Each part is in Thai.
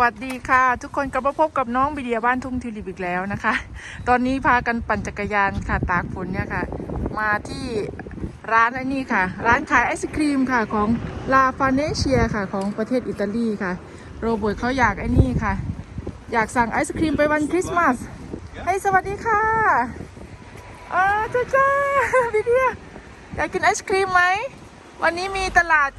วัสดีค่ะ ทุกคนกลับมาพบกับน้องบีเดียบ้านทุ่งทิวลิปอีกแล้วนะคะ ตอนนี้พากันปั่นจักรยานค่ะตากฝนเนี่ยค่ะ มาที่ร้านไอ้นี่ค่ะ ร้านขายไอศครีมค่ะของลาฟาเนเชียค่ะ ของประเทศอิตาลีค่ะ โรเบิร์ตเขาอยากไอ้นี่ค่ะ อยากสั่งไอศครีมไปวันคริสต์มาสให้สวัสดีค่ะอาจ้าจ้าบีเดียอยากกินไอศครีมไหมวันนี้มีตลาด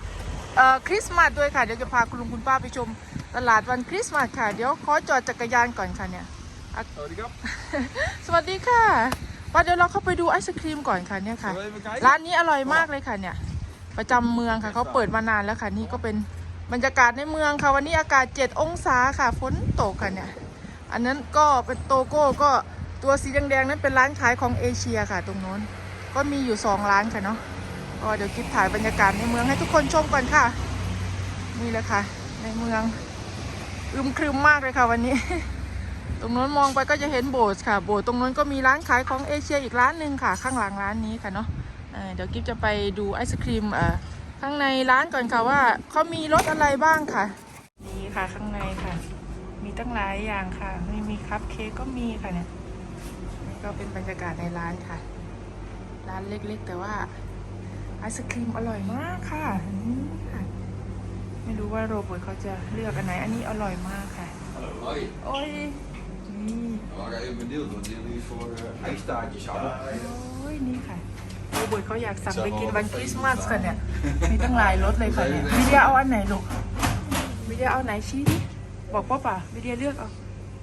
คริสต์มาสด้วยค่ะเดี๋ยวจะพาคุณลุงคุณป้าไปชม ตลาดวันคริสต์มาสค่ะ เดี๋ยวขอจอดจักรยานก่อนค่ะเนี่ยอะ Howdy go. สวัสดีค่ะว่าเดี๋ยวเราเข้าไปดูไอศครีมก่อนค่ะเนี่ยค่ะ Zullen we even kijken? ร้านนี้อร่อยมากเลยค่ะเนี่ย ประจำเมืองค่ะเขาเปิดมานานแล้วค่ะนี่ก็เป็นบรรยากาศในเมืองค่ะ วันนี้อากาศ 7 องศาค่ะฝนตกค่ะเนี่ย อันนั้นก็เป็นโตโก้ก็ตัวสีแดงๆนั้นเป็นร้านขายของเอเชียค่ะ ตรงโน้น ก็มีอยู่ 2 ร้านค่ะเนาะก็เดี๋ยวคลิปถ่ายบรรยากาศในเมืองให้ทุกคนชมก่อนค่ะ นี่แหละค่ะ ในเมือง อึมครึมมากเลยค่ะวันนี้ ตรงโน้นมองไปก็จะเห็นโบสถ์ค่ะ โบสถ์ตรงโน้นก็มีร้านขายของเอเชียอีกร้านหนึ่งค่ะ ข้างหลังร้านนี้ค่ะเนาะเเดี๋ยวกิ๊บจะไปดูไอศครีมข้างในร้านก่อนค่ะว่าเขามีรสอะไรบ้างค่ะนี่ค่ะข้างในค่ะ มีตั้งหลายอย่างค่ะมีมีคัพเค้กก็มีค่ะเนี่ยนี่ก็เป็นบรรยากาศในร้านค่ะ ร้านเล็กๆ แต่ว่าไอศครีมอร่อยมากค่ะ ไม่รู้ว่าโรเบิร์ตเขาจะเลือกอันไหน อันนี้อร่อยมากค่ะ Hoi. โอ้ยนี่ We waren even benieuwd, want jullie voor uh, ijstaartjes hadden. โอ้ยนี่ค่ะโรเบิร์ตเขาอยากสั่งไปกินวันคริสต์มาสค่ะเนี่ย มีตั้งหลายรสเลยค่ะเนี่ยวิเดียเอาอันไหนลูกวิเดียเอาไหนชี้ดิบอกป้าป่ะวิเดียเลือกเอา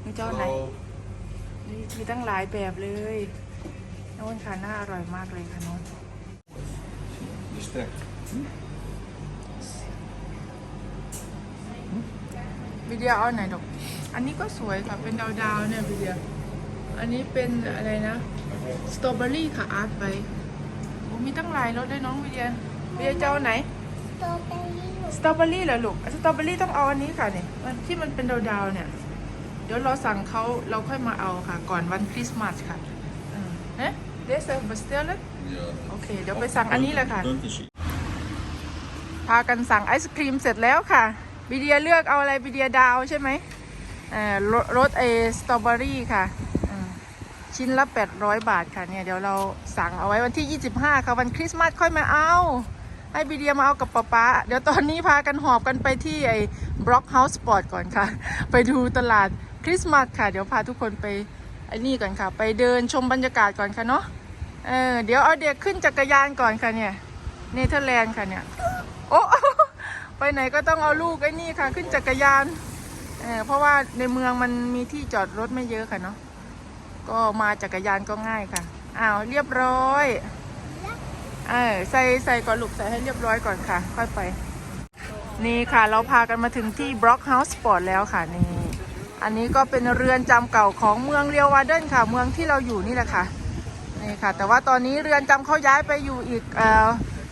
หนูจะเอาไหน Zo. นี่มีตั้งหลายแบบเลยโน้นค่ะน่าอร่อยมากเลยค่ะโน้น Die stek. วิเดียเอาไหนลูกอันนี้ก็สวยค่ะ เป็นดาวๆเนี่ยวิเดียอันนี้เป็นอะไรนะ สตรอเบอรี่ค่ะอาร์ตไปโอ้มีตั้งหลายรสเลยน้องวิเดียวิเดียจะเอาไหน สตรอเบอรี่สตรอเบอรี่เหรอลูก สตรอเบอรี่ต้องเอาอันนี้ค่ะเนี่ยมันที่มันเป็นดาวๆเนี่ย เดี๋ยวเราสั่งเขาเราค่อยมาเอาค่ะ ก่อนวันคริสต์มาสค่ะอืมเอ๊ะเดซเซอร์บัสเตอร์เลย Ja. โอเค เดี๋ยวไปสั่งอันนี้เลยค่ะ พากันสั่งไอศครีมเสร็จแล้วค่ะ บีเดียเลือกเอาอะไรบีเดียดาวใช่ไหมเอ่อรสเอสตรอเบอรี่ค่ะ ชิ้นละ 800 บาทค่ะเนี่ยเดี๋ยวเราสั่งเอาไว้วันที่ 25 ค่ะวันคริสต์มาสค่อยมาเอา ให้บีเดียมาเอากับป๊าป๊าเดี๋ยวตอนนี้พากันหอบกันไปที่ไอ้บล็อกเฮาส์สปอร์ตก่อนค่ะ ไปดูตลาดคริสต์มาสค่ะ เดี๋ยวพาทุกคนไปไอ้นี่ก่อนค่ะ ไปเดินชมบรรยากาศก่อนค่ะเนาะเออเดี๋ยวเอาเด็กขึ้นจักรยานก่อนค่ะเนี่ยเนเธอร์แลนด์ค่ะเนี่ยโอ้ ไปไหนก็ต้องเอาลูกไอ้นี่ค่ะ ขึ้นจักรยานเออเพราะว่าในเมืองมันมีที่จอดรถไม่เยอะค่ะเนาะก็มาจักรยานก็ง่ายค่ะอ้าวเรียบร้อยเออใส่ใส่ก่อนลูกใส่ให้เรียบร้อยก่อนค่ะ ค่อยไป นี่ค่ะเราพากันมาถึงที่ Brock House Sport แล้วค่ะนี่อันนี้ก็เป็นเรือนจำเก่าของเมืองเรียววาเดนค่ะ เมืองที่เราอยู่นี่แหละค่ะนี่ค่ะ แต่ว่าตอนนี้เรือนจำเขาย้ายไปอยู่อีก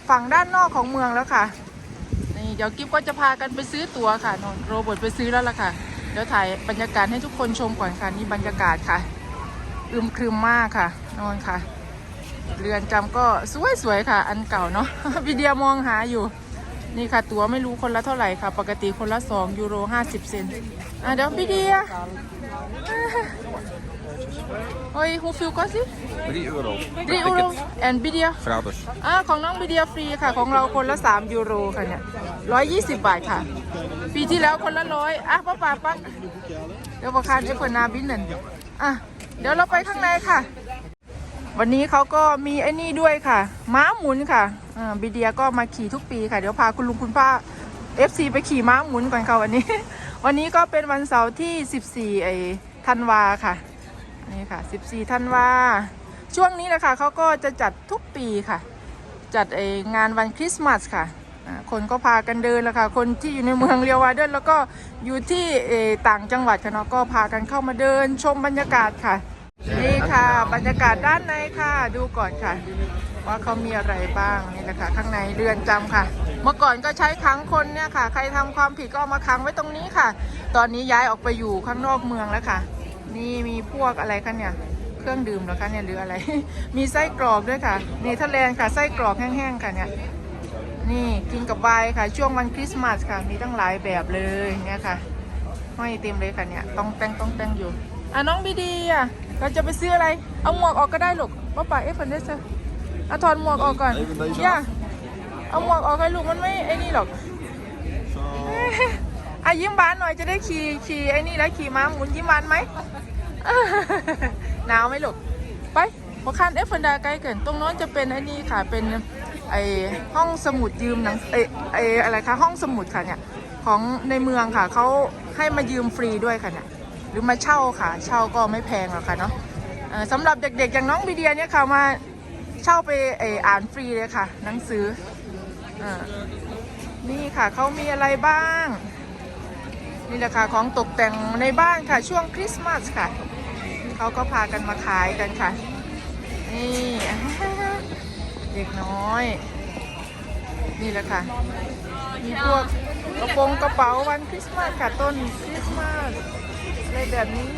ฝั่งด้านนอกของเมืองแล้วค่ะ เดี๋ยวกิ๊บก็จะพากันไปซื้อตั๋วค่ะนนโรเบิร์ตไปซื้อแล้วล่ะค่ะ เดี๋ยวถ่ายบรรยากาศให้ทุกคนชมก่อนค่ะนี่บรรยากาศค่ะอึมครึมมากค่ะนนค่ะ เรือนจำก็สวยๆค่ะ อันเก่าเนาะวิเดียมองหาอยู่ นี่ค่ะ ตั๋วไม่รู้คนละเท่าไหร่ค่ะ ปกติคนละ 2 ยูโร 50 เซนอะเดี๋ยววิเดีย โอ้ยฮูฟิลก็สิ3 euro. 3ยูโรแอนบิเดีย Gratis. อ่าของน้องบิเดียฟรีค่ะ ของเราคนละ 3 ยูโรค่ะเนี่ย120 บาทค่ะ ปีที่แล้วคนละร้อยอะป้าป่าปักเดี๋ยวประคานเอฟเฟอร์นาบินนั่นอะ เดี๋ยวเราไปข้างในค่ะ วันนี้เขาก็มีไอ้นี่ด้วยค่ะ ม้าหมุนค่ะอ่าบิเดียก็มาขี่ทุกปีค่ะ เดี๋ยวพาคุณลุงคุณป้า FC ไปขี่ม้าหมุนก่อนค่ะวันนี้ วันนี้ก็เป็นวันเสาร์ที่ 14ไอ้ธันวาค่ะ นี่ค่ะ 14ธันวาช่วงนี้แหละค่ะเขาก็จะจัดทุกปีค่ะ จัดไองานวันคริสต์มาสค่ะ คนก็พากันเดินแล้วค่ะ คนที่อยู่ในเมืองเรียววาเดินแล้วก็อยู่ที่ต่างจังหวัดค่ะเนาะก็พากันเข้ามาเดินชมบรรยากาศค่ะ นี่ค่ะ บรรยากาศด้านในค่ะ ดูก่อนค่ะ ว่าเขามีอะไรบ้างนี่แหละค่ะ ข้างในเรือนจำค่ะ เมื่อก่อนก็ใช้ขังคนเนี่ยค่ะ ใครทำความผิดก็เอามาขังไว้ตรงนี้ค่ะ ตอนนี้ย้ายออกไปอยู่ข้างนอกเมืองแล้วค่ะ นี่มีพวกอะไรคะเนี่ย เครื่องดื่มเหรอคะเนี่ยหรืออะไร มีไส้กรอกด้วยค่ะเนเธอร์แลนด์ค่ะไส้กรอกแห้งๆค่ะเนี่ยนี่กินกับไวน์ค่ะ ช่วงวันคริสต์มาสค่ะ มีตั้งหลายแบบเลยเนี่ยค่ะห้อยเต็มเลยค่ะเนี่ยต้องแต่งต้องแต่งอยู่อะน้องบีดีอะเราจะไปซื้ออะไร เอาหมวกออกก็ได้ลูกป้าป๋าเอฟเฟนเดสอะถอดหมวกออกก่อนย่าเอาหมวกออกให้ลูกมันไม่ไอ้นี่หรอก Zo. อะยิ้มหวานหน่อยจะได้ขี่ขี่ไอ้นี่แล้วขี่ม้าหมุนยิ้มหวานไหม หนาวไหมลูกไปพอคันเอฟเฟนดาใกล้เกินตรงโน้นจะเป็นไอ้นี่ค่ะเป็นไอห้องสมุดยืมหนังเอไออะไรคะห้องสมุดค่ะเนี่ยของในเมืองค่ะเขาให้มายืมฟรีด้วยค่ะเนี่ยหรือมาเช่าค่ะ เช่าก็ไม่แพงหรอกค่ะเนาะสำหรับเด็กๆอย่างน้องบีเดียเนี่ยค่ะมาเช่าไปเอออ่านฟรีเลยค่ะ หนังสืออนี่ค่ะเขามีอะไรบ้าง นี่แหละค่ะของตกแต่งในบ้านค่ะช่วงคริสต์มาสค่ะ เขาก็พากันมาขายกันค่ะ นี่ เด็กน้อย นี่แหละค่ะ มีพวกกระโปรงกระเป๋าวันคริสต์มาสค่ะต้นคริสต์มาสอะไรแบบนี้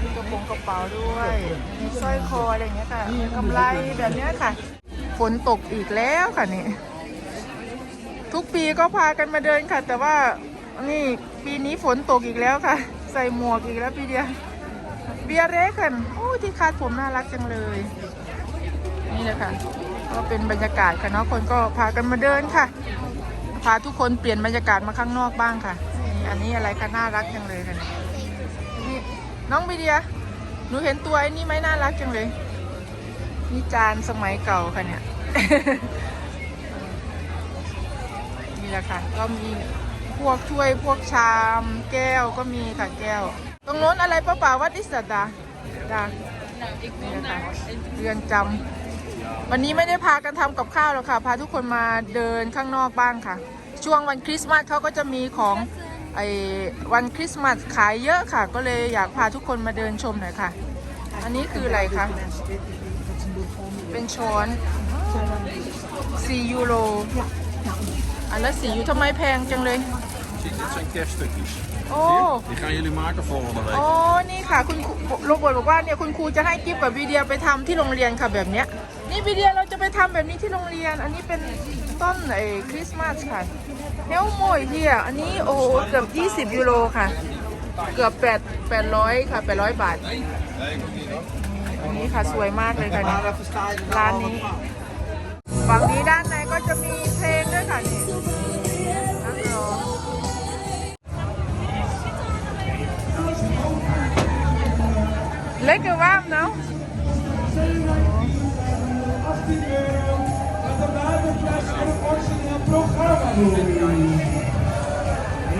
มีกระโปรงกระเป๋าด้วยมีสร้อยคออะไรเงี้ยค่ะมีกำไรแบบเนี้ยค่ะ ฝนตกอีกแล้วค่ะนี่ ทุกปีก็พากันมาเดินค่ะ แต่ว่านี่ปีนี้ฝนตกอีกแล้วค่ะ ใส่หมวกอีกแล้วพี่เดียเบียร์เรกันโอ้ที่คาดผมน่ารักจังเลย นี่เลยค่ะ ก็เป็นบรรยากาศค่ะเนาะคนก็พากันมาเดินค่ะ พาทุกคนเปลี่ยนบรรยากาศมาข้างนอกบ้างค่ะนี่อันนี้อะไรคะน่ารักจังเลยค่ะนี่นี่น้องบีเดียหนูเห็นตัวไอ้นี่ไหมน่ารักจังเลยนี่จานสมัยเก่าค่ะเนี่ยนี่แหละค่ะก็มี พวกถ้วยพวกชามแก้วก็มีค่ะแก้ว ตรงโน้นอะไรป้าป่าวัดอิสดาดานี่แหละค่ะเรือนจำวันนี้ไม่ได้พากันทำกับข้าวหรอกค่ะ พาทุกคนมาเดินข้างนอกบ้างค่ะ ช่วงวันคริสต์มาสเขาก็จะมีของไอ้วันคริสต์มาสขายเยอะค่ะ ก็เลยอยากพาทุกคนมาเดินชมหน่อยค่ะ อันนี้คืออะไรคะ เป็นช้อน4ยูโร อันละสีอยู่ทำไมแพงจังเลย Zie, dit zijn kerststukjes. โอ้ Die gaan jullie maken volgende week. โอ้นี่ค่ะ คุณครูโรเบิร์ตบอกว่าเนี่ยคุณครูจะให้กิฟกับวีเดียไปทำที่โรงเรียนค่ะแบบเนี้ย นี่วีเดียเราจะไปทำแบบนี้ที่โรงเรียน อันนี้เป็นต้นไอ้คริสต์มาสค่ะเฮลโมยที่อะอันนี้โอ้โหเกือบ 20 ยูโรค่ะ เกือบ8 800ค่ะ 800 บาท อันนี้ค่ะสวยมากเลยค่ะเนี่ยร้านนี้ ฝั่งนี้ด้านในก็จะมีเพล งด้วยค่ะนี่นักร้อง Lekker warm nou.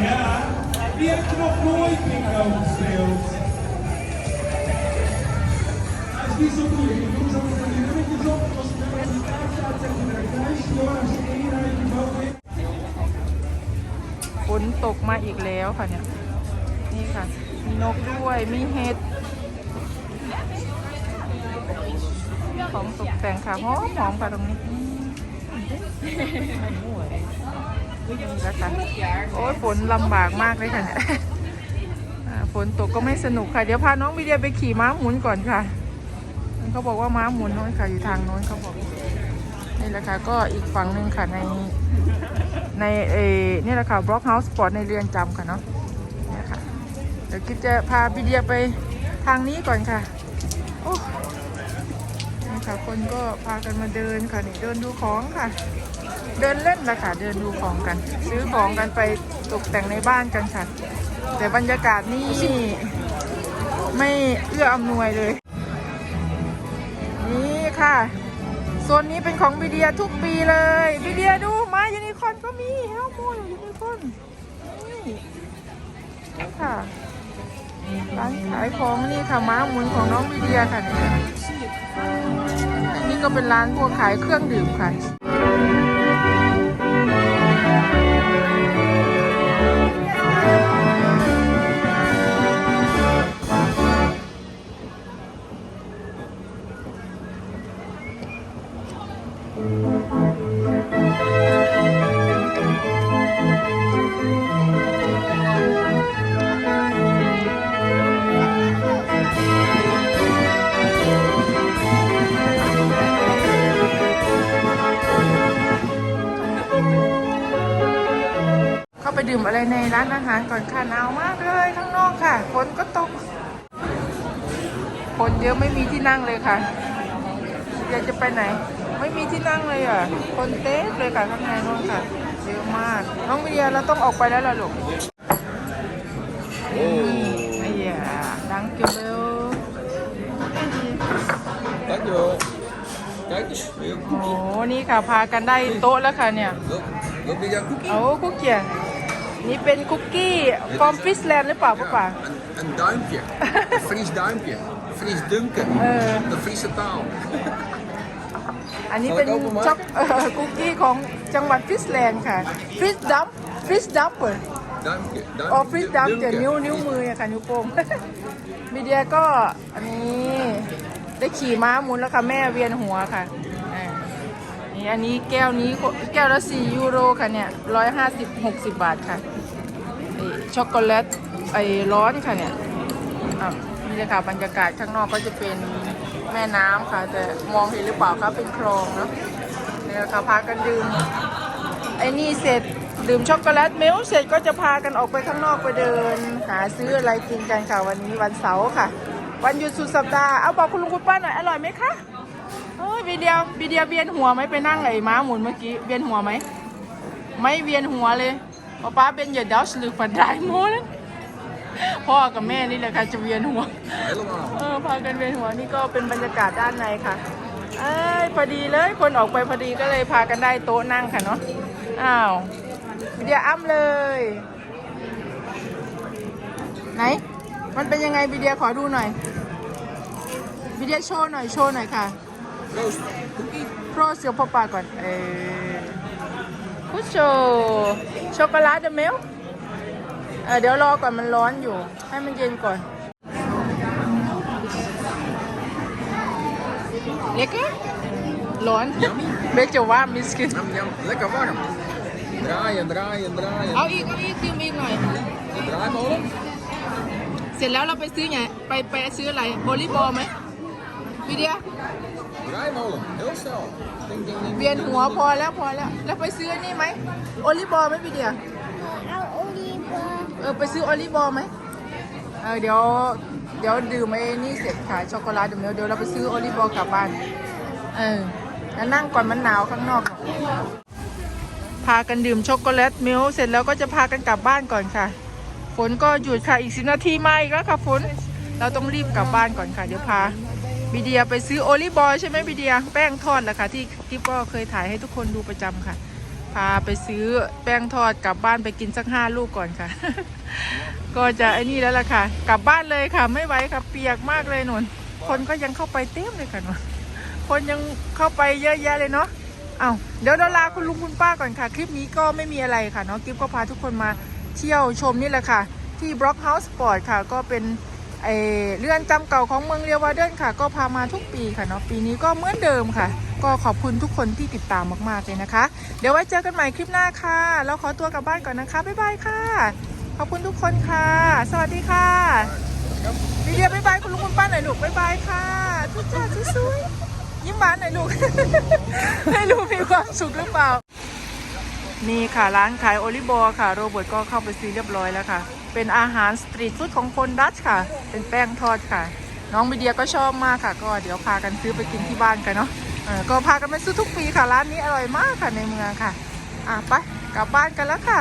Ja, wie heeft er nog nooit bingo gespeeld? ตกมาอีกแล้วค่ะเนี่ย นี่ค่ะ มีนกด้วย มีเห็ด ของตกแต่งค่ะหอมหอมค่ะตรงนี้นี่แล้วค่ะโอ้ยฝนลำบากมากเลยค่ะเนี่ยฝนตกก็ไม่สนุกค่ะ เดี๋ยวพาน้องวิเดียไปขี่ม้าหมุนก่อนค่ะเขาบอกว่าม้าหมุนน้นค่ะอยู่ทางโน้นเขาบอกนี่แหละค่ะก็อีกฝั่งหนึ่งค่ะใน ในเออนี่แหละค่ะบล็อกเฮาส์สปอร์ตในเรือนจำค่ะเนาะเนี่ยค่ะเดี๋ยวคิดจะพาบิเดียไปทางนี้ก่อนค่ะโอ้นี่ค่ะคนก็พากันมาเดินค่ะนี่เดินดูของค่ะ เดินเล่นละค่ะเดินดูของกัน ซื้อของกันไปตกแต่งในบ้านกันค่ะ แต่บรรยากาศนี่ไม่เอื้ออำนวยเลย นี่ค่ะ โซนนี้เป็นของบีเดียทุกปีเลยบีเดียดูมายูนิคอนก็มีเฮลโมยูนิคอนนี่ค่ะร้านขายของนี่ค่ะม้าหมุนของน้องบีเดียค่ะนี่อันนี้ก็เป็นร้านพวกขายเครื่องดื่มค่ะ ร้านอาหารก่อนค่ะหนาวมากเลยข้างนอกค่ะฝนก็ตกคนเยอะไม่มีที่นั่งเลยค่ะอยากจะไปไหน ไม่มีที่นั่งเลยอะ คนเต็มเลยค่ะข้างในนู่นค่ะเยอะมากน้องวิเดียเราต้องออกไปแล้วล่ะลูกไอ้เหี้ยดังเกี่ยวเร็ว Dankjewel. Kijk eens, weer een โอ้ koekje. นี่ค่ะพากันได้โต๊ะแล้วค่ะเนี่ย Wil, wil je een koekje? โอ้คุกกี้ นี่เป็นคุกกี้ฟอร์มฟิสแลนด์หรือเปล่าป้าป๋า Een, een duimpje. Een Fries duimpje. Fries dunken. Eh. De Friese taal. อันนี้เป็นขอโทษผมว่าช็อกเอ่อคุกกี้ของจังหวัดฟิสแลนด์ค่ะฟิสดัมฟิสดัมเปิด Duimpje. อ๋อ Duimpje. ฟิสดัม dunken. จะนิ้ว นิ้วมืออะค่ะ นิ้วโป้ง มีเดียก็อันนี้ได้ขี่ม้าหมุนแล้วค่ะ แม่เวียนหัวค่ะ อันนี้แก้วนี้แก้วละ4ยูโรค่ะเนี่ยร้อยห้าสิบหกสิบบาทค่ะไอช็อกโกแลตไอร้อนค่ะเนี่ยนี่เลยค่ะบรรยากาศข้างนอกก็จะเป็นแม่น้ำค่ะ แต่มองเห็นหรือเปล่าคะเป็นคลองเนาะนี่แหละค่ะพากันดื่มไอ้นี่เสร็จดื่มช็อกโกแลตเมลเสร็จก็จะพากันออกไปข้างนอกไปเดิน หาซื้ออะไรกินกันค่ะวันนี้วันเสาร์ค่ะ วันหยุดสุดสัปดาห์เอาบอกคุณลุงคุณป้าหน่อยอร่อยไหมคะ ยวีเดียววีเดียวเวียนหัวไหมไปนั่งไอ้ม้าหมุนเมื่อกี้เวียนหัวไหมไม่เวียนหัวเลยป้าป้าเป็นอย่าดัชหรือฝันได้โมนพ่อกับแม่นี่แหละค่ะจะเวียนหัวเออพากันเวียนหัวนี่ก็เป็นบรรยากาศด้านในค่ะเอ้ยพอดีเลยคนออกไปพอดีก็เลยพากันได้โต๊ะนั่งค่ะเนาะอ้าวเดียอ้ำเลย ไหน มันเป็นยังไงวิเดียขอดูหน่อยวิเดียโชว์หน่อยโชว์หน่อยค่ะ โปรเสียวพ่อปาก่อนเออพุชโชช็อกโกแลตเดอะเมลเออเดี๋ยวรอก่อนมันร้อนอยู่ ให้มันเย็นก่อน Lekker? ร้อน Yummy. เบกจะว่ามิสกิน Yum, yum. Lekker warm. Draaien, draaien, draaien. เอาอีกเอาอีกดื่มอีกหน่อย De draaimolen. เสร็จแล้วเราไปซื้อไง ไปไปซื้ออะไรโอลิบอลไหมวิเดีย เวียนหัวพอแล้วพอแล้ว แล้วไปซื้ออันนี่ไหมโอลิบอลไหมวิเดียเอาโอลีฟมาเออไปซื้อโอลิบอลไหมเออเดี๋ยวเดี๋ยวดื่มไอ้นี่เสร็จขายช็อกโกแลตเดี๋ยวเดี๋ยวเราไปซื้อโอลิบอลกลับบ้านเออแล้วนั่งก่อนมันหนาวข้างนอก พากันดื่มช็อกโกแลตมิลค์เสร็จแล้วก็จะพากันกลับบ้านก่อนค่ะ ฝนก็หยุดค่ะอีกสินาทีมาอีกแล้วค่ะฝนเราต้องรีบกลับบ้านก่อนค่ะ เดี๋ยวพา บิเดียไปซื้อโอลิบอลใช่ไหมบิเดีย แป้งทอดแหละค่ะที่กิ๊บก็เคยถ่ายให้ทุกคนดูประจำค่ะ พาไปซื้อแป้งทอดกลับบ้านไปกินสักห้าลูกก่อนค่ะ ก็จะไอ้นี่แล้วล่ะค่ะ กลับบ้านเลยค่ะ ไม่ไหวค่ะเปียกมากเลยนนคนก็ยังเข้าไปเต็มเลยค่ะนนคนยังเข้าไปเยอะแยะเลยเนาะเอาเดี๋ยวเราลาคุณลุงคุณป้าก่อนค่ะ คลิปนี้ก็ไม่มีอะไรค่ะเนาะกิ๊บก็พาทุกคนมาเที่ยวชมนี่แหละค่ะ ที่ Brock House Sport ค่ะก็เป็น ไอเรือนจำเก่าของเมืองเรียววาเดนค่ะ ก็พามาทุกปีค่ะเนาะปีนี้ก็เหมือนเดิมค่ะ ก็ขอบคุณทุกคนที่ติดตามมากๆเลยนะคะ เดี๋ยวไว้เจอกันใหม่คลิปหน้าค่ะ แล้วขอตัวกลับบ้านก่อนนะคะบ๊ายบายค่ะ ขอบคุณทุกคนค่ะ สวัสดีค่ะวิเดียบ๊ายบายคุณลุงคุณป้าหน่อยลูกบ๊ายบายค่ะทุกจ้าสวยๆยิ้มหวานหน่อยลูกให้ลูกมีความสุขหรือเปล่านี่ค่ะร้านขายโอลิบอค่ะ โรเบิร์ตก็เข้าไปซื้อเรียบร้อยแล้วค่ะ เป็นอาหารสตรีทฟู้ดของคนดัตช์ค่ะ เป็นแป้งทอดค่ะ น้องบีเดียก็ชอบมากค่ะ ก็เดี๋ยวพากันซื้อไปกินที่บ้านกันเนาะก็พากันไปซื้อทุกปีค่ะร้านนี้อร่อยมากค่ะในเมืองค่ะ อะไปกลับบ้านกันแล้วค่ะ